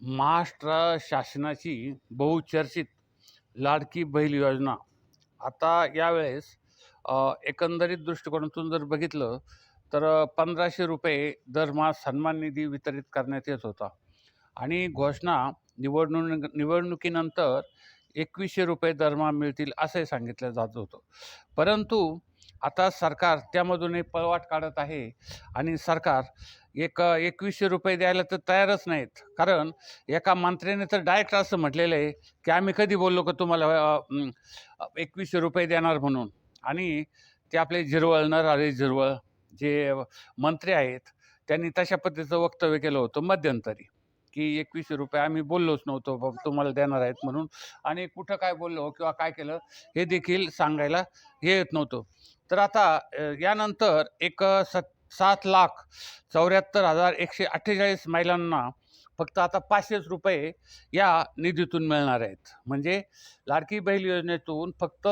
महाराष्ट्र शासनाची बहुचर्चित लाडकी बहीण योजना. आता यावेळेस एकंदरीत दृष्टिकोनातून जर बघितलं तर पंधराशे रुपये दरमहा सन्मान निधी वितरित करण्यात येत होता. आणि घोषणा निवडणूक निवडणुकीनंतर एकवीसशे रुपये दरमहा मिळतील असंही सांगितलं जात होतं. परंतु आता सरकार त्यामधूनही पळवाट काढत आहे आणि सरकार एक एकवीसशे रुपये द्यायला तर तयारच नाहीत. कारण एका मंत्र्याने तर डायरेक्ट असं म्हटलेलं आहे की आम्ही कधी बोललो का तुम्हाला एकवीसशे रुपये देणार म्हणून. आणि ते आपले झिरवळ नरहरी झिरवळ जे मंत्री आहेत त्यांनी तशा पद्धतीचं वक्तव्य केलं होतं मध्यंतरी की एकवीसशे रुपये आम्ही बोललोच नव्हतो तुम्हाला देणार आहेत म्हणून. आणि कुठं काय बोललो किंवा काय केलं हे देखील सांगायला हे येत नव्हतं. तर आता यानंतर एक सत् सात लाख चौऱ्याहत्तर हजार एकशे अठ्ठेचाळीस महिलांना फक्त आता पाचशेच रुपये या निधीतून मिळणार आहेत. म्हणजे लाडकी बहीण योजनेतून फक्त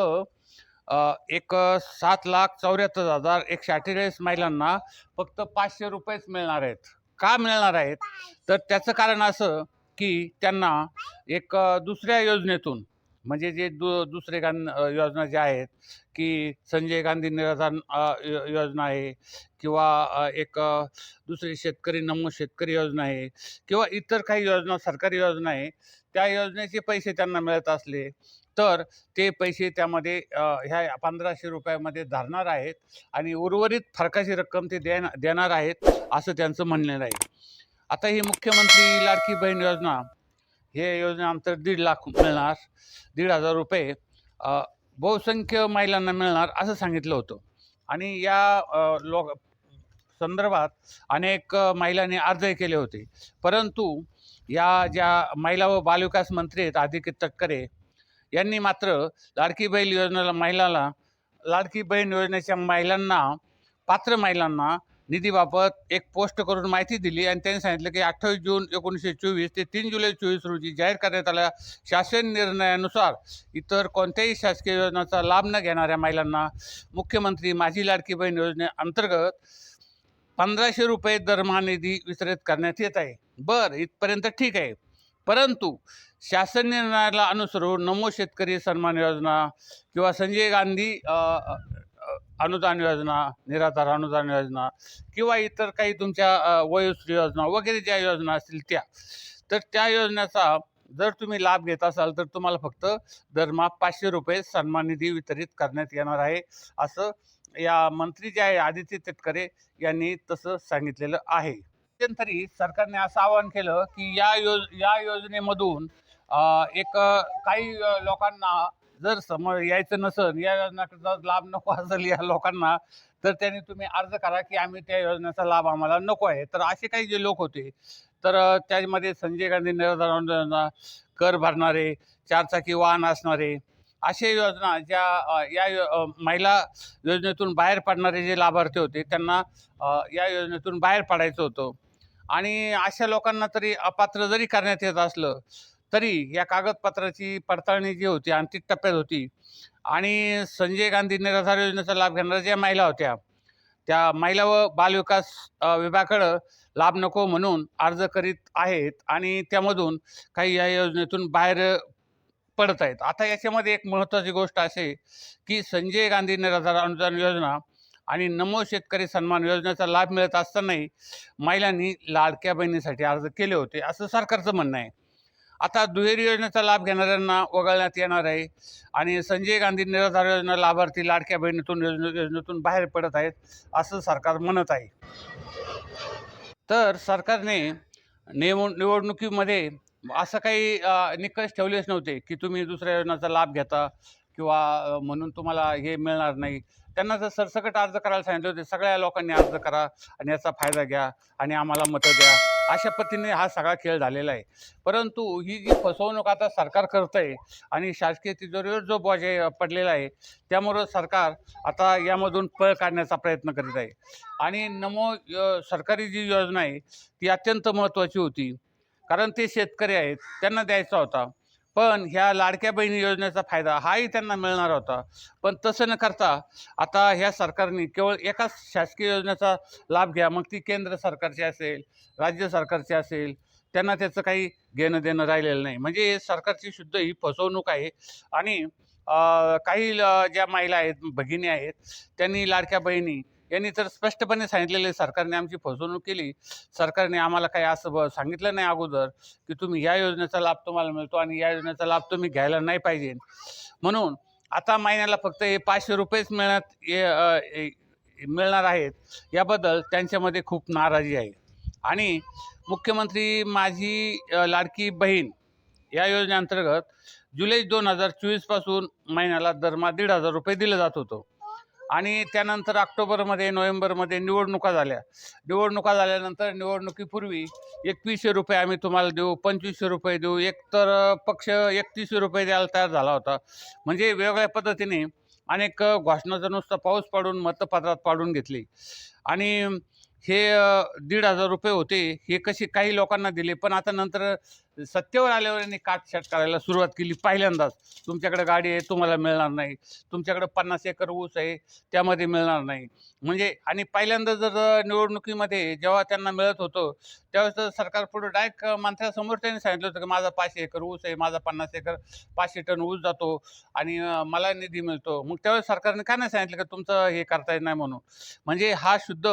एक सात लाख चौऱ्याहत्तर हजार एकशे अठ्ठेचाळीस महिलांना फक्त पाचशे रुपयेच मिळणार आहेत. का मिळणार आहेत? तर त्याचं कारण असं की त्यांना एक दुसऱ्या योजनेतून म्हणजे जे दु दुसरे गान योजना ज्या आहेत की संजय गांधी निराधार योजना आहे किंवा एक दुसरी शेतकरी नमो शेतकरी योजना आहे किंवा इतर काही योजना सरकारी योजना आहे त्या योजनेचे पैसे त्यांना मिळत असले तर ते पैसे त्यामध्ये ह्या पंधराशे रुपयामध्ये धरणार आहेत आणि उर्वरित फरकाची रक्कम ते देण देणार आहेत असं त्यांचं म्हणणं आहे आता ही मुख्यमंत्री लाडकी बहीण योजना हे योजनेअंतर्गत दीड लाख मिळणार. दीड हजार रुपये बहुसंख्य महिलांना मिळणार असं सांगितलं होतं. आणि या लोक संदर्भात अनेक महिलांनी अर्जही केले होते. परंतु या ज्या महिला व बालविकास मंत्री आहेत आदित्य तटकरे यांनी मात्र लाडकी बहीण योजनेला महिलाला लाडकी बहीण योजनेच्या महिलांना पात्र महिलांना निधीबाबत एक पोस्ट करून माहिती दिली आणि त्यांनी सांगितलं की अठ्ठावीस जून एकोणीसशे चोवीस ते तीन जुलै चोवीस रोजी जाहीर करण्यात आल्या शासन निर्णयानुसार इतर कोणत्याही शासकीय योजनांचा लाभ न घेणाऱ्या महिलांना मुख्यमंत्री माझी लाडकी बहीण योजनेअंतर्गत पंधराशे रुपये दरमहा निधी वितरित करण्यात येत आहे. बरं इथपर्यंत ठीक आहे. परंतु शासन निर्णयाला अनुसरून नमो शेतकरी सन्मान योजना किंवा संजय गांधी अनुदान योजना निराधार अनुदान योजना किंवा इतर काही तुमच्या वयोश्री योजना वगैरे ज्या योजना असतील त्या. तर त्या योजनेचा जर तुम्ही लाभ घेत असाल तर तुम्हाला फक्त दरमहा पाचशे रुपये सन्मान निधी वितरित करण्यात येणार आहे. असं या मंत्री जे आहे आदित्य तटकरे यांनी तसं सांगितलेलं आहे. तरी सरकारने असं आवाहन केलं की या योज या योजनेमधून एक काही लोकांना जर समोर यायचं नसेल या योजनेचा लाभ नको असेल या लोकांना तर त्यांनी तुम्ही अर्ज करा की आम्ही त्या योजनेचा लाभ आम्हाला नको आहे. तर असे काही जे लोक होते तर त्यामध्ये संजय गांधी निराधार योजना कर भरणारे चारचाकी वाहन असणारे अशा योजना ज्या या यो- महिला योजनेतून बाहेर पडणारे जे लाभार्थी होते त्यांना या योजनेतून बाहेर पडायचं होतं. आणि अशा लोकांना तरी अपात्र जरी करण्यात येत असलं तरी या कागदपत्राची पडताळणी जी होती अंतिम टप्प्यात होती. आणि संजय गांधी निराधार योजनेचा लाभ घेणाऱ्या ज्या महिला होत्या त्या महिला व बालविकास विभागाकडं लाभ नको म्हणून अर्ज करीत आहेत आणि त्यामधून काही या योजनेतून बाहेर पडत आहेत. आता याच्यामध्ये एक महत्त्वाची गोष्ट असे की संजय गांधी निराधार अनुदान योजना आणि नमो शेतकरी सन्मान योजनेचा लाभ मिळत असतानाही महिलांनी लाडक्या बहिणीसाठी अर्ज केले होते असं सरकारचं म्हणणं आहे. आता दुहेरी योजनेचा लाभ घेणाऱ्यांना वगळण्यात येणार आहे. आणि संजय गांधी निराधार योजना लाभार्थी लाडक्या बहिणीतून योजने योजनेतून बाहेर पडत आहेत असं सरकार म्हणत आहे. तर सरकारने निवड निवडणुकीमध्ये असं काही निकष ठेवलेच नव्हते की तुम्ही दुसऱ्या योजनाचा लाभ घेता किंवा म्हणून तुम्हाला हे मिळणार नाही. त्यांना जर सरसकट अर्ज करायला सांगितले होते सगळ्या लोकांनी अर्ज करा आणि याचा फायदा घ्या आणि आम्हाला मतं द्या. अशा पद्धतीने हा सगळा खेळ झालेला आहे. परंतु ही जी फसवणूक आता सरकार करतं आहे आणि शासकीय तिजोरीवर जो बोजा पडलेला आहे त्यामुळं सरकार आता यामधून पळ काढण्याचा प्रयत्न करीत आहे. आणि नमो सरकारी जी योजना आहे ती अत्यंत महत्त्वाची होती. कारण ते शेतकरी आहेत त्यांना द्यायचा होता. पण ह्या लाडक्या बहिणी योजनेचा फायदा हाही त्यांना मिळणार होता. पण तसं न करता आता ह्या सरकारने केवळ एकाच शासकीय योजनेचा लाभ घ्या मग ती केंद्र सरकारची असेल राज्य सरकारची असेल त्यांना त्याचं काही घेणं देणं राहिलेलं नाही. म्हणजे हे सरकारची शुद्ध ही फसवणूक आहे. आणि काही ज्या महिला आहेत भगिनी आहेत त्यांनी लाडक्या बहिणी यांनी तर स्पष्टपणे सांगितलेले सरकारने आमची फसवणूक केली. सरकारने आम्हाला काही असं ब- सांगितलं नाही अगोदर की तुम्ही या योजनेचा लाभ तुम्हाला मिळतो आणि या योजनेचा लाभ तुम्ही घ्यायला नाही पाहिजे. म्हणून आता महिन्याला फक्त हे पाचशे रुपयेच मिळण्यात ये- मिळणार आहेत. याबद्दल त्यांच्यामध्ये खूप नाराजी आहे. आणि मुख्यमंत्री माझी लाडकी बहीण या योजनेअंतर्गत जुलै दोन हजार चोवीसपासून महिन्याला दरमहा दीड हजार रुपये दिलं जात होतं. आणि त्यानंतर ऑक्टोबरमध्ये नोव्हेंबरमध्ये निवडणुका झाल्या. निवडणुका झाल्यानंतर निवडणुकीपूर्वी एकवीसशे रुपये आम्ही तुम्हाला देऊ पंचवीसशे रुपये देऊ एक तर पक्ष एकतीसशे रुपये द्यायला तयार झाला होता. म्हणजे वेगवेगळ्या पद्धतीने अनेक अ, घोषणाचा नुसता पाऊस पाडून मतपत्रात पाडून घेतली. आणि हे दीड हजार रुपये होते हे कसे काही लोकांना दिले पण आता नंतर सत्तेवर आल्यावर यांनी काटछाट करायला सुरुवात केली पहिल्यांदाच. तुमच्याकडे गाडी आहे तुम्हाला मिळणार नाही. तुमच्याकडे पन्नास एकर ऊस आहे त्यामध्ये मिळणार नाही. म्हणजे आणि पहिल्यांदा जर निवडणुकीमध्ये जेव्हा त्यांना मिळत होतं त्यावेळेस तर सरकार पुढे डायरेक्ट माणसासमोर त्यांनी सांगितलं होतं की माझा पाचशे एकर ऊस आहे माझा पन्नास एकर पाचशे टन ऊस जातो आणि मला निधी मिळतो. मग त्यावेळेस सरकारने काय नाही सांगितलं की तुमचं हे करता येत नाही म्हणून? म्हणजे हा शुद्ध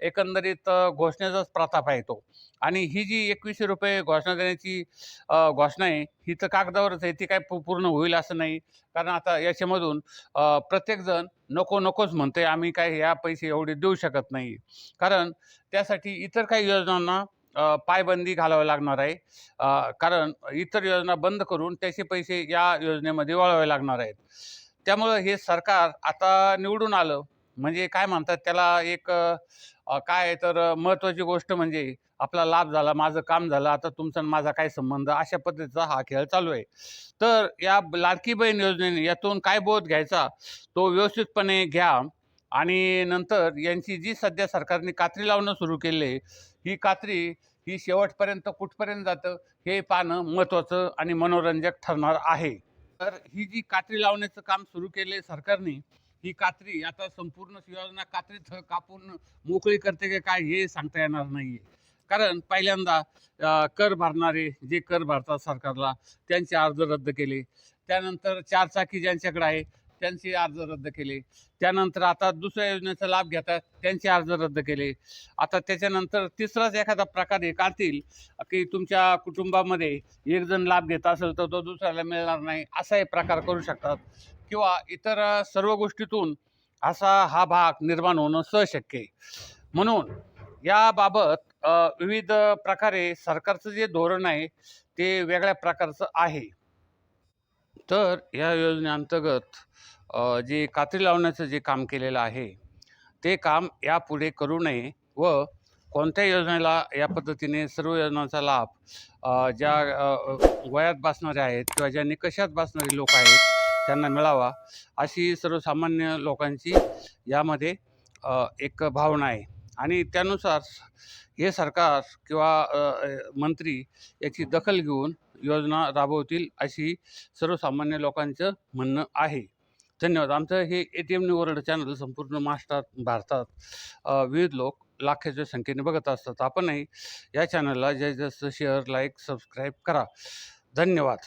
एकंदरीत घोषणेचाच प्रताप आहे तो. आणि ही जी एकवीसशे रुपये घोषणा देण्याची घोषणा आहे ही तर कागदावरच आहे ती काय पूर्ण होईल असं नाही. कारण आता याच्यामधून प्रत्येकजण नको नकोच म्हणते आम्ही काय या पैसे एवढे देऊ शकत नाही. कारण त्यासाठी इतर काही योजनांना पायबंदी घालावी लागणार आहे. कारण इतर योजना बंद करून त्याचे पैसे या योजनेमध्ये वळावे लागणार आहेत. त्यामुळं हे सरकार आता निवडून आलं. म्हणजे काय म्हणतात त्याला एक काय आहे तर महत्त्वाची गोष्ट म्हणजे आपला लाभ झाला माझं काम झालं आता तुमचा माझा काय संबंध अशा पद्धतीचा हा खेळ चालू आहे. तर या लाडकी बहीण योजनेने यातून काय बोध घ्यायचा तो व्यवस्थितपणे घ्या आणि नंतर यांची जी सध्या सरकारने कात्री लावणं सुरू केली आहे ही कात्री ही शेवटपर्यंत कुठपर्यंत जातं हे पाहणं महत्त्वाचं आणि मनोरंजक ठरणार आहे. तर ही जी कात्री लावण्याचं काम सुरू केलं आहे सरकारने ही कात्री आता संपूर्ण योजना कात्रीत कापून मोकळी करते की काय हे सांगता येणार नाही कारण पहिल्यांदा कर भरणारे जे कर भरतात सरकारला त्यांचे अर्ज रद्द केले. त्यानंतर चारचाकी ज्यांच्याकडे आहे त्यांचे अर्ज रद्द केले. त्यानंतर आता दुसऱ्या योजनेचा लाभ घेतात त्यांचे अर्ज रद्द केले. आता त्याच्यानंतर तिसराच एखादा प्रकार हे काढतील की तुमच्या कुटुंबामध्ये एक जण लाभ घेत असेल तर तो दुसऱ्याला मिळणार नाही असा प्रकार करू शकतात. किंवा इतर सर्व गोष्टीतून असा हा भाग निर्माण होणं सहशक्य आहे. म्हणून याबाबत विविध प्रकारे सरकारचं जे धोरण आहे ते वेगळ्या प्रकारचं आहे. तर या योजनेअंतर्गत जे कात्री लावण्याचं जे काम केलेलं आहे ते काम यापुढे करू नये व कोणत्या योजनेला या पद्धतीने सर्व योजनांचा लाभ ज्या वयात बसणारे आहेत किंवा ज्या निकषात बसणारे लोक आहेत त्यांना मिळावा अशी सर्वसामान्य लोकांची यामध्ये एक भावना आहे. आणि त्यानुसार हे सरकार किंवा मंत्री याची दखल घेऊन योजना राबवतील अशी सर्वसामान्य लोकांचं म्हणणं आहे. धन्यवाद. आमचं हे A T M new world channel संपूर्ण महाराष्ट्रात भारतात विविध लोक लाखाच्या संख्येने बघत असतात. आपणही या चॅनलला जास्तीत जास्त शेअर लाईक सबस्क्राईब करा. धन्यवाद.